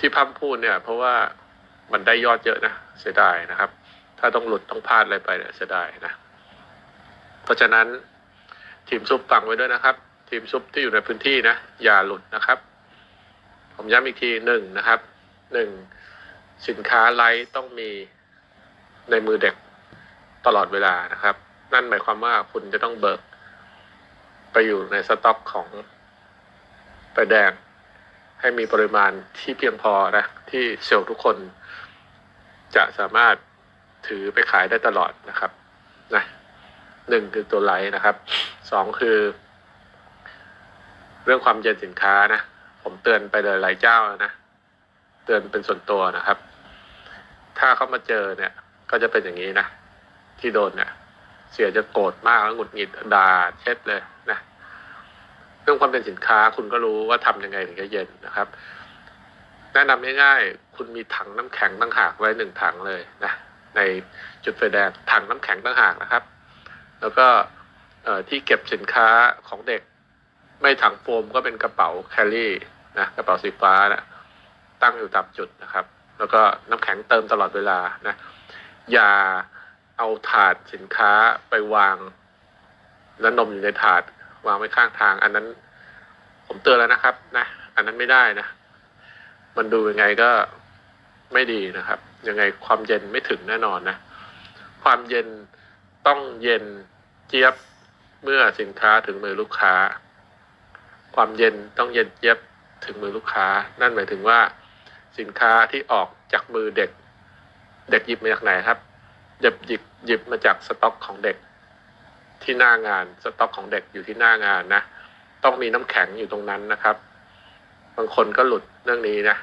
ที่พัมพูดเนี่ย เพราะว่ามันได้ยอดเยอะนะเสียดายนะครับ ถ้าต้องหลุดต้องพลาดอะไรไปเนี่ยเสียดายนะ เพราะฉะนั้นทีมซุปฟังไว้ด้วยนะครับ ทีมซุปที่อยู่ในพื้นที่นะอย่าหลุดนะครับ ผมย้ำอีกทีหนึ่งนะครับหนึ่งสินค้าไลท์ต้องมีในมือเด็กตลอดเวลานะครับ นั่นหมายความว่าคุณจะต้องเบิก ไปอยู่ในสต็อกของไปแดง ให้มีปริมาณที่เพียงพอนะที่เซลล์ทุกคน จะสามารถถือไปขายได้ตลอดนะครับนะหนึ่งคือตัวไลท์นะครับสองคือ เรื่องความเย็นสินค้านะผมเตือนไปเลยหลายเจ้าแล้วนะเตือนเป็นส่วนตัวนะครับ ถ้าเขามาเจอเนี่ย ก็จะเป็นอย่างนี้นะที่โดนเนี่ย เสียจะโกรธมากแล้วหงุดหงิดด่าเช็ดเลยนะ เรื่องความเป็นสินค้าคุณก็รู้ว่าทำยังไงถึงจะเย็นนะครับ แนะนำง่ายๆคุณมีถังน้ำแข็งตั้งหากไว้หนึ่งถังเลยนะในจุดไฟแดงถังน้ำแข็งตั้งหากนะครับ แล้วก็เออที่เก็บสินค้าของเด็ก ไม่ถังโฟมก็เป็นกระเป๋าแคลรี่นะกระเป๋าสีฟ้านะตั้งอยู่ตามจุดนะครับ แล้วก็น้ำแข็งเติมตลอดเวลานะอย่าเอาถาดสินค้าไปวาง แล้วนมอยู่ในถาด วางไว้ข้างทาง อันนั้น ผมเตือนแล้วนะครับ นะอันนั้นไม่ได้นะมันดูยังไงก็ไม่ดีนะครับ ยังไงความเย็นไม่ถึงแน่นอนนะ ความเย็นต้องเย็นเจี๊ยบเมื่อสินค้าถึงมือลูกค้า ความเย็นต้องเย็นเจี๊ยบถึงมือลูกค้า นั่นหมายถึงว่า สินค้าที่ออกจากมือเด็ก เด็กหยิบมาจากไหนครับหยิบหยิบหยิบมาจากสต็อกของเด็ก ที่หน้างานสต็อกของเด็กอยู่ที่หน้างานนะต้องมีน้ำแข็งอยู่ตรงนั้นนะครับ บางคนก็หลุดเรื่องนี้นะ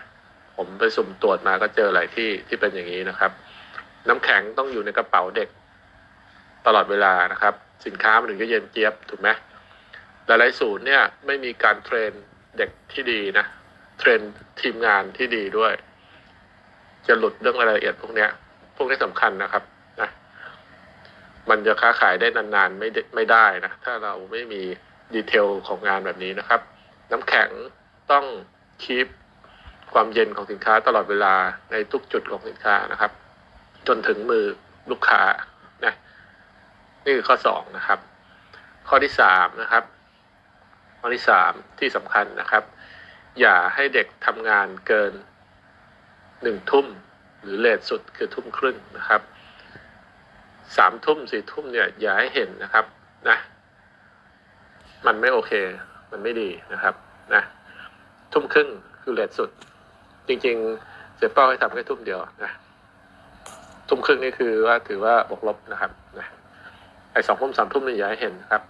ผมไปสุ่มตรวจมาก็เจอหลายที่ที่เป็นอย่างนี้นะครับ น้ำแข็งต้องอยู่ในกระเป๋าเด็ก ตลอดเวลานะครับ สินค้ามันถึงจะเย็นเจี๊ยบถูกไหมหลายๆศูนย์เนี่ยไม่มีการเทรนเด็กที่ดีนะเทรนทีมงานที่ดีด้วย จะหลุดเรื่องรายละเอียดพวกนี้พวกนี้สำคัญนะครับ มันจะค้าขายได้นานๆไม่ได้ไม่ได้นะถ้าเราไม่มีดีเทลของงานแบบนี้นะครับ น้ำแข็งต้องคีปความเย็นของสินค้าตลอดเวลาในทุกจุดของสินค้านะครับ จนถึงมือลูกค้านะนี่คือข้อสองนะครับ ข้อที่สามนะครับ ข้อที่สามที่สำคัญนะครับ อย่าให้เด็กทำงานเกินหนึ่งทุ่มหรือเลทสุดคือทุ่มครึ่งนะครับ สามทุ่มสี่ทุ่มเนี่ยอย่าให้เห็นนะครับนะมันไม่โอเค มันไม่ดีนะครับนะทุ่มครึ่งคือเลทสุด จริงๆ เสียเป้าให้ทำแค่ทุ่มเดียวนะทุ่มครึ่งนี่คือว่าถือว่าบวกลบนะครับนะไอ้สองทุ่มสามทุ่มนี่อย่าให้เห็นนะครับ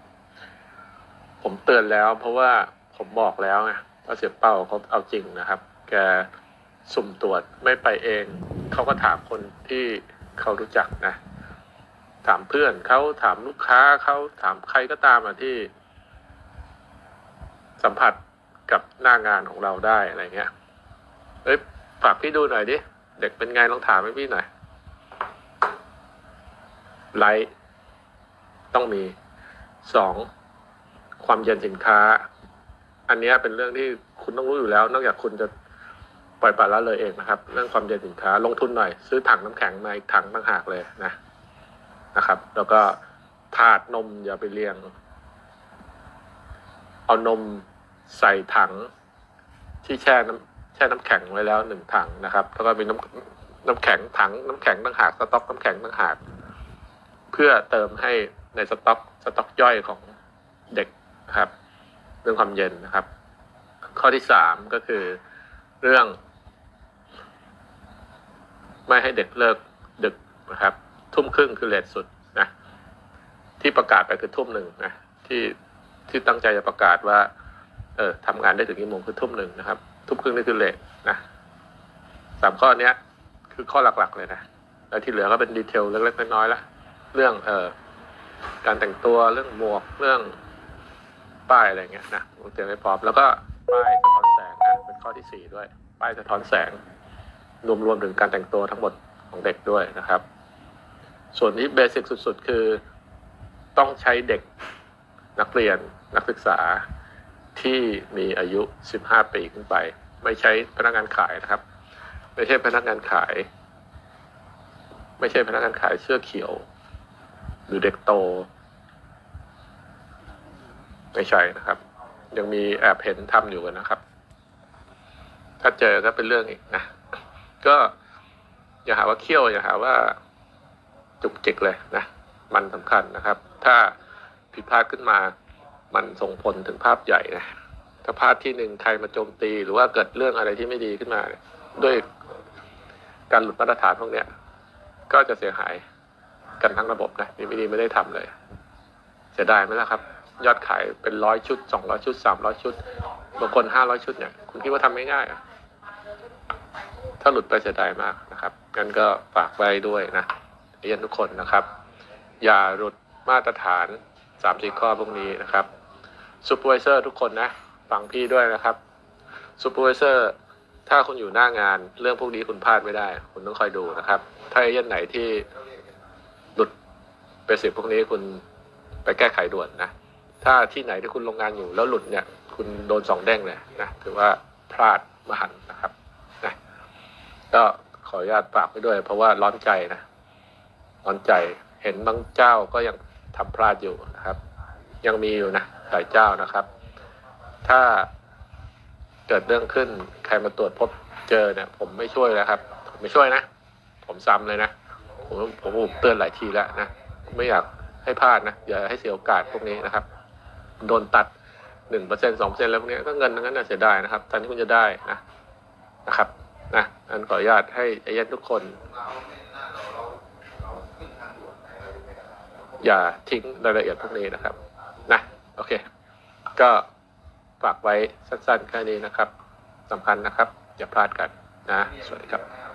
ผมเตือนแล้ว เพราะว่าผมบอกแล้วไงว่าเสียเป้าเขาเอาจริงนะครับ แกสุ่มตรวจไม่ไปเอง เขาก็ถามคนที่เขารู้จักนะ ถามเพื่อนเขาถามลูกค้าเขาถามใครก็ตามอะที่ สัมผัสกับหน้างานของเราได้อะไรเงี้ยเอ้ยฝากพี่ดูหน่อยดิ เด็กเป็นไงลองถามให้พี่หน่อย ไลท์ต้องมีสองความเย็นสินค้า อันนี้เป็นเรื่องที่คุณต้องรู้อยู่แล้ว นอกจากคุณจะปล่อยปละละเลยเองนะครับ เรื่องความเย็นสินค้า ลงทุนหน่อย ซื้อถังน้ำแข็งมาอีกถังต่างหากเลยนะ นะครับ แล้วก็ถาดนมอย่าไปเรียง เอานมใส่ถังที่แช่น้ำแช่น้ำแข็งไว้แล้วหนึ่งถังนะครับ แล้วก็มีน้ำน้ำแข็งถังน้ำแข็งต่างหากสต็อกน้ำแข็งต่างหากเพื่อเติมให้ในสต็อกสต็อกย่อยของเด็กครับ เรื่องความเย็นนะครับ ข้อที่สามก็คือเรื่อง ไม่ให้เด็กเลิกดึกนะครับ ทุ่มครึ่งคือเลทสุด ที่ประกาศไปคือทุ่มหนึ่งนะที่ที่ตั้งใจจะประกาศว่า เออทำงานได้ถึงกี่โมงคือทุ่มหนึ่งนะครับ ทุ่มครึ่งนี่คือเลทนะสามข้อเนี้ย คือข้อหลักๆเลยนะแล้วที่เหลือก็เป็นดีเทลเล็กๆน้อยๆละเรื่องเออการแต่งตัวเรื่องหมวกเรื่องป้ายอะไรเงี้ยนะต้องเตรียมให้พร้อมแล้วก็ป้ายสะท้อนแสงนะเป็นข้อที่สี่ด้วย ป้ายสะท้อนแสง รวมๆถึงการแต่งตัวทั้งหมดของเด็กด้วยนะครับ ส่วนที่เบสิกสุด ๆ คือ ต้องใช้เด็กนักเรียนนักศึกษาที่มีอายุ 15 ปีขึ้นไป ไม่ใช้พนักงานขายนะครับ ไม่ใช่พนักงานขาย ไม่ใช่พนักงานขายเสื้อเขียว หรือเด็กโต ไม่ใช่นะครับ ยังมีแอบเห็นทำอยู่กันนะครับ ถ้าเจอก็เป็นเรื่องอีกนะก็อย่าหาว่าเคี่ยวอย่าหาว่าจุกจิกเลยนะ มันสำคัญนะครับ ถ้าผิดพลาดขึ้นมา มันส่งผลถึงภาพใหญ่นะถ้าพลาดที่หนึ่งใครมาโจมตี หรือว่าเกิดเรื่องอะไรที่ไม่ดีขึ้นมา ด้วยการหลุดมาตรฐานพวกเนี้ย ก็จะเสียหายกันทั้งระบบนะนี่ไม่ดีไม่ได้ทำเลย เสียดายไหมล่ะครับ ยอดขายเป็นร้อยชุดสองร้อยชุดสามร้อยชุดบางคนห้าร้อยชุดเนี่ยคุณคิดว่าทำง่ายๆเหรอะถ้าหลุดไปเสียดายมากนะครับงั้นก็ฝากไว้ด้วยนะเรียนทุกคนนะครับ อย่าหลุดมาตรฐานสามสี่ข้อพวกนี้นะครับซูเปอร์วิเซอร์ทุกคนนะ ฟังพี่ด้วยนะครับซูเปอร์วิเซอร์ถ้าคุณอยู่หน้างานเรื่องพวกนี้คุณพลาดไม่ได้ คุณต้องคอยดูนะครับ ถ้าเอเย่นไหนที่หลุดเบสิกพวกนี้คุณไปแก้ไขด่วนนะ ถ้าที่ไหนที่คุณลงงานอยู่แล้วหลุดเนี่ย คุณโดนสองแดงเลยนะถือว่าพลาดมหันนะครับนะก็ขออนุญาตฝากไว้ด้วย เพราะว่าร้อนใจนะ ร้อนใจ เห็นบางเจ้าก็ยังทำพลาดอยู่นะครับ ยังมีอยู่นะหลายเจ้านะครับ ถ้าเกิดเรื่องขึ้นใครมาตรวจพบเจอเนี่ย ผมไม่ช่วยแล้วครับ ผมไม่ช่วยนะ ผมซ้ำเลยนะผมผมผมเตือนหลายทีแล้วนะไม่อยากให้พลาดนะอย่าให้เสียโอกาสพวกนี้นะครับ โดนตัดหนึ่งเปอร์เซ็นสองเปอร์เซ็นแล้วพวกนี้ก็เงินทั้งนั้นนะเสียดายนะครับแทนที่คุณจะได้นะนะครับนะอันขออนุญาตให้เอเย่นทุกคน อย่าทิ้งรายละเอียดพวกนี้นะครับนะโอเค ก็ฝากไว้สั้นๆแค่นี้นะครับสำคัญนะครับ อย่าพลาดกันนะ สวัสดีครับ